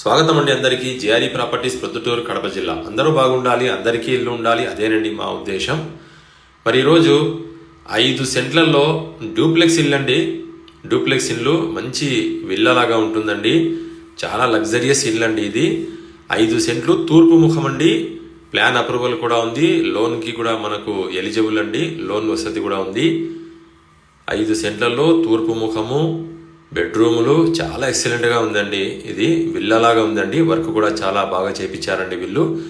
స్వాగతం అండి అందరికీ. జిఆర్ఈ ప్రాపర్టీస్ ప్రొద్దుటూరు కడప జిల్లా. అందరూ బాగుండాలి అందరికీ ఇల్లు ఉండాలి అదేనండి మా ఉద్దేశం. మరి ఈరోజు ఐదు సెంట్లలో డూప్లెక్స్ ఇల్లు అండి డూప్లెక్స్ ఇల్లు మంచి విల్లలాగా ఉంటుందండి. చాలా లగ్జరియస్ ఇల్లు అండి ఇది. ఐదు సెంట్లు తూర్పు ముఖం అండి. ప్లాన్ అప్రూవల్ కూడా ఉంది. లోన్కి కూడా మనకు ఎలిజిబుల్ అండి. లోన్ వసతి కూడా ఉంది. ఐదు సెంట్లలో తూర్పు ముఖము బెడ్రూములు చాలా ఎక్సలెంట్గా ఉందండి. ఇది విల్లలాగా ఉందండి. వర్క్ కూడా చాలా బాగా చేపించారండి వీళ్ళు.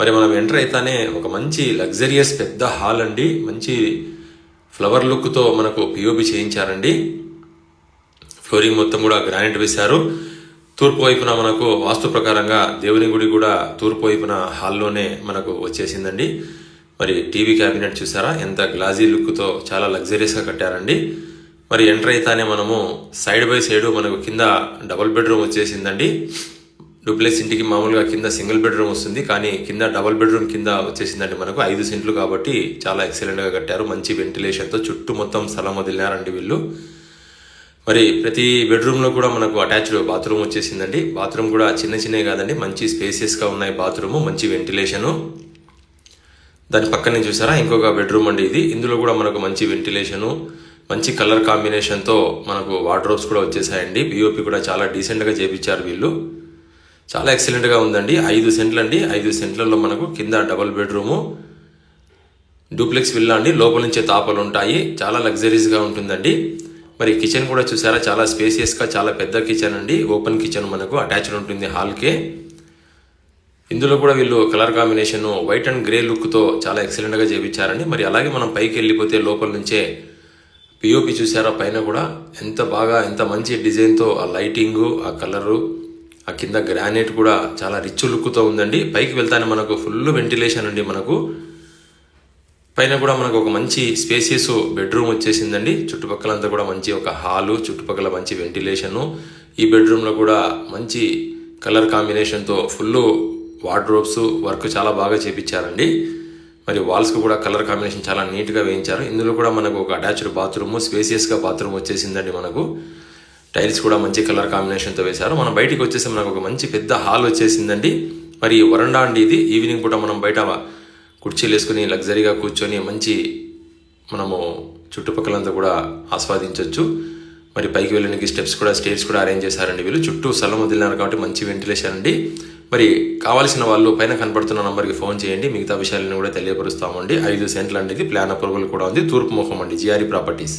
మరి మనం ఎంటర్ అయితేనే ఒక మంచి లగ్జరియస్ పెద్ద హాల్ అండి. మంచి ఫ్లవర్ లుక్తో మనకు పిఓపి చేయించారండి. ఫ్లోరింగ్ మొత్తం కూడా గ్రానైట్ వేశారు. తూర్పు వైపున మనకు వాస్తు ప్రకారంగా దేవుని గుడి కూడా తూర్పు వైపున హాల్లోనే మనకు వచ్చేసిందండి. మరి టీవీ క్యాబినెట్ చూసారా? ఎంత గ్లాజీ లుక్తో చాలా లగ్జరీస్గా కట్టారండి. మరి ఎంటర్ అయితేనే మనము సైడ్ బై సైడ్ మనకు కింద డబుల్ బెడ్రూమ్ వచ్చేసిందండి. డూప్లెక్స్ ఇంటికి మామూలుగా కింద సింగిల్ బెడ్రూమ్ వస్తుంది కానీ కింద డబల్ బెడ్రూమ్ కింద వచ్చేసిందండి మనకు. ఐదు సెంట్లు కాబట్టి చాలా ఎక్సలెంట్గా కట్టారు. మంచి వెంటిలేషన్తో చుట్టూ మొత్తం స్థలం వదిలినారండి వీళ్ళు. మరి ప్రతి బెడ్రూమ్లో కూడా మనకు అటాచ్డ్ బాత్రూమ్ వచ్చేసిందండి. బాత్రూమ్ కూడా చిన్న చిన్నవి కాదండి మంచి స్పేసెస్గా ఉన్నాయి బాత్రూము మంచి వెంటిలేషను. దాని పక్కనే చూసారా? ఇంకొక బెడ్రూమ్ అండి ఇది. ఇందులో కూడా మనకు మంచి వెంటిలేషను మంచి కలర్ కాంబినేషన్తో మనకు వార్డ్రోబ్స్ కూడా వచ్చేసాయండి. పిఓపి కూడా చాలా డీసెంట్గా చేపించారు వీళ్ళు. చాలా ఎక్సలెంట్గా ఉందండి. ఐదు సెంట్లు అండి. ఐదు సెంట్లలో మనకు కింద డబల్ బెడ్రూము డూప్లెక్స్ విల్లా అండి. లోపల నుంచే తాపలు ఉంటాయి. చాలా లగ్జరీస్గా ఉంటుందండి. మరి కిచెన్ కూడా చూసారా? చాలా స్పేసియస్గా చాలా పెద్ద కిచెన్ అండి. ఓపెన్ కిచెన్ మనకు అటాచ్డ్ ఉంటుంది హాల్కే ఇందులో కూడా వీళ్ళు colour combination white and grey లుక్తో చాలా ఎక్సలెంట్గా చేపించారండి. మరి అలాగే మనం పైకి వెళ్ళిపోతే లోపల నుంచే పిఓపి చూసారా? పైన కూడా ఎంత బాగా ఎంత మంచి డిజైన్తో ఆ లైటింగు ఆ కలరు ఆ కింద గ్రానైట్ కూడా చాలా రిచ్ లుక్తో ఉందండి. పైకి వెళ్తానే మనకు ఫుల్ వెంటిలేషన్ అండి మనకు. పైన కూడా మనకు ఒక మంచి స్పేసియస్ బెడ్రూమ్ వచ్చేసిందండి. చుట్టుపక్కలంతా కూడా మంచి ఒక హాలు చుట్టుపక్కల మంచి వెంటిలేషను ఈ బెడ్రూమ్లో కూడా మంచి కలర్ కాంబినేషన్తో ఫుల్ వార్డ్రోబ్స్ వర్క్ చాలా బాగా చేపించారండి. మరి వాల్స్కి కూడా కలర్ కాంబినేషన్ చాలా నీట్గా వేయించారు. ఇందులో కూడా మనకు ఒక అటాచ్డ్ బాత్రూమ్ స్పేసియస్గా బాత్రూమ్ వచ్చేసిందండి మనకు. టైల్స్ కూడా మంచి కలర్ కాంబినేషన్తో వేశారు. మనం బయటికి వచ్చేసి మనకు ఒక మంచి పెద్ద హాల్ వచ్చేసిందండి. మరి వరండా అండి ఇది. ఈవినింగ్ పూట మనం బయట కుర్చీలు వేసుకుని లగ్జరీగా కూర్చొని మంచి మనము చుట్టుపక్కలంతా కూడా ఆస్వాదించవచ్చు మరి పైకి వెళ్ళడానికి స్టెప్స్ కూడా స్టేర్స్ కూడా అరేంజ్ చేశారండి వీళ్ళు. చుట్టూ స్థలం వదిలినారు కాబట్టి మంచి వెంటిలేషన్ అండి. మరి కావాల్సిన వాళ్ళు పైన కనపడుతున్న నంబర్కి ఫోన్ చేయండి. మిగతా విషయాలను కూడా తెలియపరుస్తామండి. ఐదు సెంట్లు అనేది ప్లాన్ అప్రూవల్ కూడా ఉంది. తూర్పు ముఖం అండి. GRE properties.